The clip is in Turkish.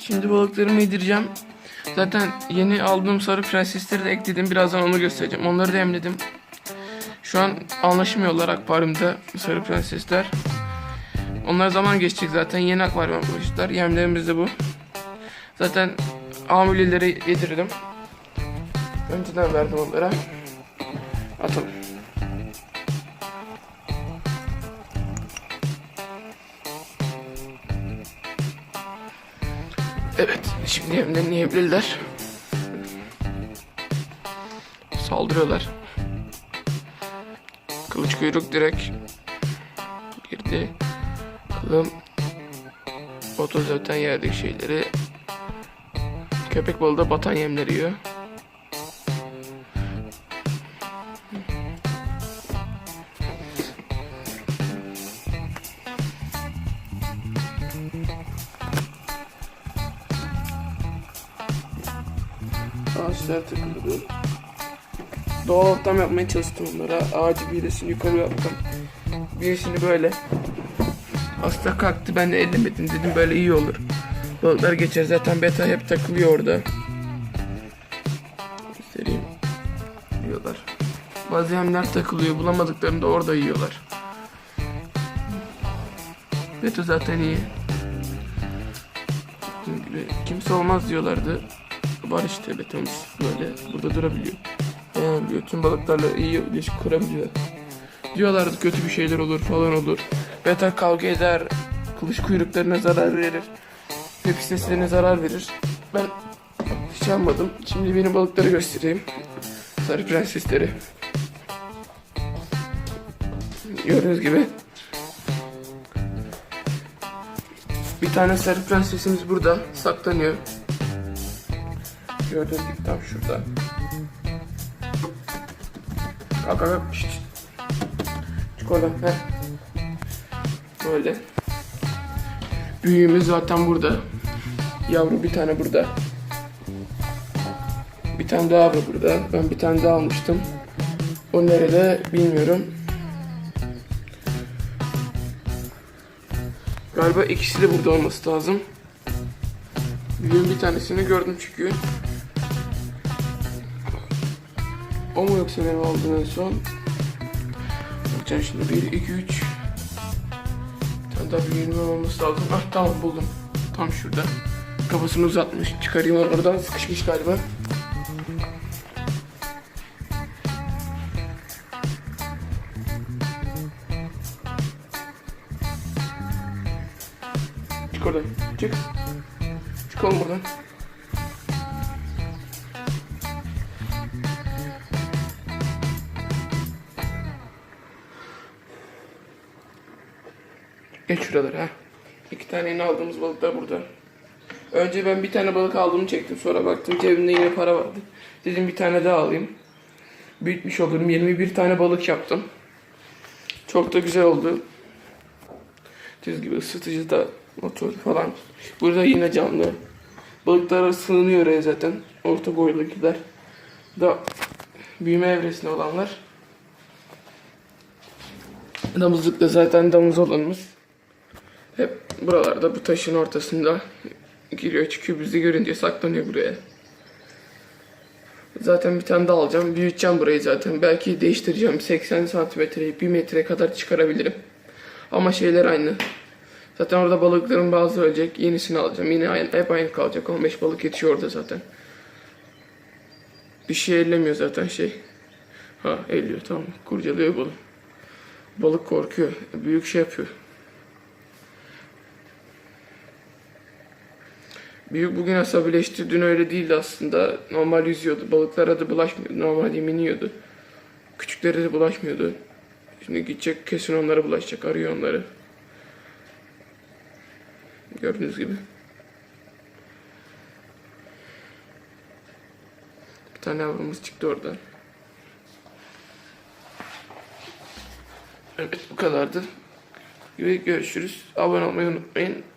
Şimdi balıklarımı yedireceğim. Zaten yeni aldığım sarı prensesleri de ekledim. Birazdan onu göstereceğim. Onları da emledim. Şu an anlaşmıyorlar akvaryumda sarı prensesler. Onlar zaman geçecek zaten. Yeni akvaryum yapmışlar. Yemlerimiz de bu. Zaten hamilelere yedirdim. Önceden verdim onlara. Atalım. Evet, şimdi yemlerini yiyebilirler. Saldırıyorlar. Kılıç kuyruk direkt girdi. Bakalım. Oto zaten yerdeki şeyleri. Köpek balığı da batan yemleri yiyor. Ağaçlar takıldı. Doğal ortam yapmaya çalıştım onlara. Ağacı birisini yukarı yaptım. Birisini böyle. Hasta kalktı ben de ellemedim dedim böyle iyi olur. Balıklar geçer zaten beta hep takılıyor orada. Göstereyim. Yiyorlar. Bazı yemler takılıyor bulamadıklarını da orada yiyorlar. Beta zaten iyi. Kimse olmaz diyorlardı. Var işte betamız böyle burada durabiliyor. Beğenebiliyor. Tüm balıklarla iyi ilişki kurabiliyor. Diyorlardı kötü bir şeyler olur falan olur. Beta kavga eder. Kılıç kuyruklarına zarar verir. Hepsine zarar verir. Ben hiç almadım. Şimdi benim balıkları göstereyim. Sarı prensesleri. Gördüğünüz gibi. Bir tane sarı prensesimiz burada saklanıyor. Gördüğünüz gibi tam şurada. Kalk kalk kalk. Heh. Böyle. Büyüğümüz zaten burada. Yavru bir tane burada. Bir tane daha var burada. Ben bir tane daha almıştım. O nerede bilmiyorum. Galiba ikisi de burada olması lazım. Büyüğün bir tanesini gördüm çünkü. O mu yoksa benim aldığım en son? Bakacağım şimdi 1, 2, 3. Bir tane daha büyüğünün olması lazım. Ah tamam buldum. Tam şurada. Kafasını uzatmış. Çıkarayım onu oradan. Sıkışmış galiba. Çık oradan. Çık. Çık oğlum buradan. Geç şuralara ha. İki tane yeni aldığımız balıklar burada. Önce ben bir tane balık aldığımı çektim. Sonra baktım cebimde yine para vardı. Dedim bir tane daha alayım. Büyütmüş olurum. 21 tane balık yaptım. Çok da güzel oldu. Düz gibi ısıtıcı da motor falan. Burada yine canlı. Balıklar sığınıyor oraya zaten. Orta boydakiler. Da büyüme evresinde olanlar. Damızlık da zaten damız olanımız. Hep buralarda bu taşın ortasında giriyor çıkıyor bizi görünce saklanıyor buraya. Zaten bir tane daha alacağım. Büyüteceğim burayı zaten. Belki değiştireceğim. 80 santimetreyi 1 metre kadar çıkarabilirim. Ama şeyler aynı. Zaten orada balıkların bazı ölecek. Yenisini alacağım. Yine aynı, hep aynı kalacak. 15 balık yetişiyor orada zaten. Bir şey ellemiyor zaten şey. Ha elliyor tamam. Kurcalıyor balık. Balık korkuyor. Büyük şey yapıyor. Büyük bugün asabileşti. Dün öyle değildi aslında. Normal yüzüyordu. Balıklara da bulaşmıyordu. Normal yemin yiyordu. Küçüklere de bulaşmıyordu. Şimdi gidecek kesin onlara bulaşacak. Arıyor onları. Gördüğünüz gibi. Bir tane yavrumuz çıktı oradan. Evet bu kadardı. Görüşürüz. Abone olmayı unutmayın.